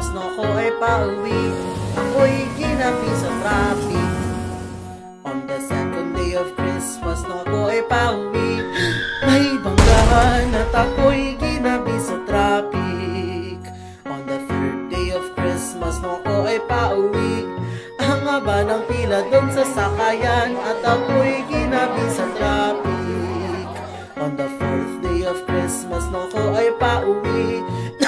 Christmas na ako ay pauwi. Ako'y ginabi sa traffic. On the second day of Christmas na ako ay pauwi. May banggahan at ako'y ginabi sa traffic. On the third day of Christmas na ako ay pauwi. Ang haba ng pila doon sa sakayan At ako'y ginabi sa traffic. On the fourth day of Christmas na ako ay pauwi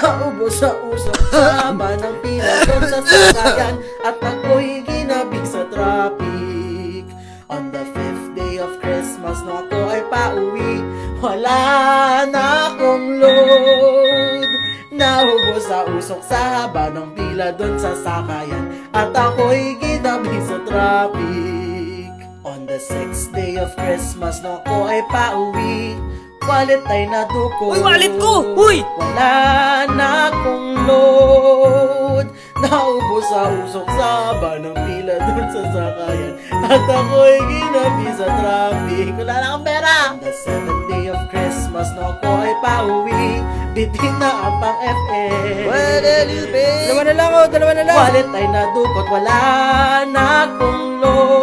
Naubos sa usok sa haba ng pila doon sa sakayan At ako'y ginabi sa traffic. On the fifth day of Christmas na ako ay pauwi Wala na akong load. Naubos sa usok sa haba ng pila doon sa sakayan At ako'y ginabi sa traffic. On the sixth day of Christmas na ako ay pauwi Wallet ay naduko. Uy, wallet ko! Uy! Wala na akong load. Naubos sa usok sa haba ng pila doon sa sakayan. At ako'y ginabi sa traffic. Wala na akong pera! On the seventh day of Christmas na ako ay pauwi. Bitin na ang pang FM Dalawa na lang oh, dalawa na lang. Wallet ay nadukot, wala na akong load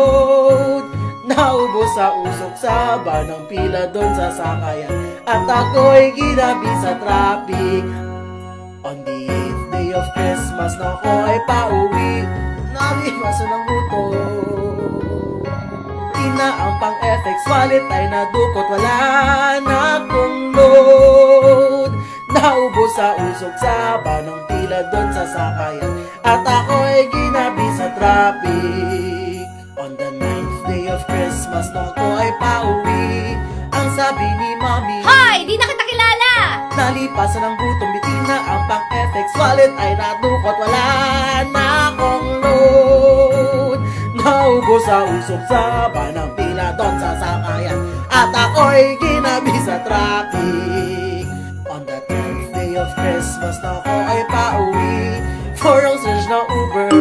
sa usok sa haba ng pila doon sa sakayan At ako'y ginabi sa traffic. On the eighth day of Christmas na ako ay pauwi Nalimaso ng gutom Tina ang pang FX wallet ay nadukot. Wala na akong load. Naubos sa usok sa haba ng pila doon sa sakayan At ako'y ginabi sa traffic. On the ninth day of Christmas na ako ay pauwi Ang sabi ni Mami Hoy! Di na kita kilala! Nalipasan ng gutom, bitin na ang pang FX wallet ay nadukot, wala na akong load. Naubos sa usok sa haba ng pila doon sa sakayan at ako'y ginabi sa traffic. On the 10th day of Christmas na ako ay pauwi for ang search na Uber.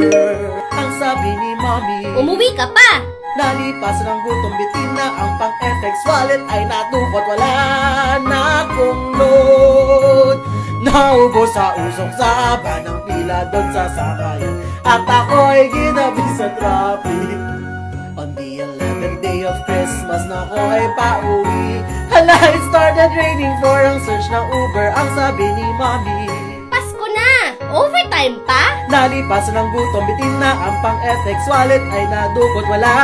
Ang sabi ni Mommy, Umuwi ka pa! Nalipas ng gutom, bitin na ang pang FX wallet ay natukot, wala na akong load. Naubos sa usok sa haba ng pila doon sa sakayan at ako'y ginabi sa traffic. On the 11th day of Christmas na ako ay pauwi Hala, it started raining for ang search ng Uber Ang sabi ni Mommy! Overtime pa? Nalipas ng gutom, bitin na ang pang FX wallet ay nadukot, wala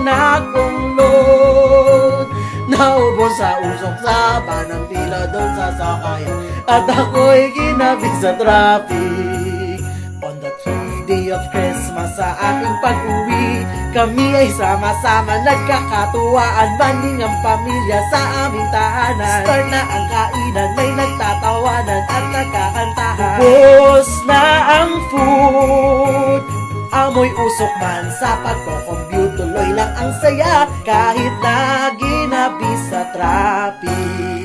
na akong load. Naubos sa usok sa haba ng pila doon sa sakayan at ako'y ginabi sa traffic. On the 12th day of Christmas sa aking pag-uwi, kami ay sama-sama nagkakatuwaan, banding ang pamilya sa aming tahanan. Start na ang kainan, may nagtatawanan at nagkakantahan. Na ang food, amoy usok man sa pagko-compute, tuloy lang ang saya kahit na ginabi sa traffic.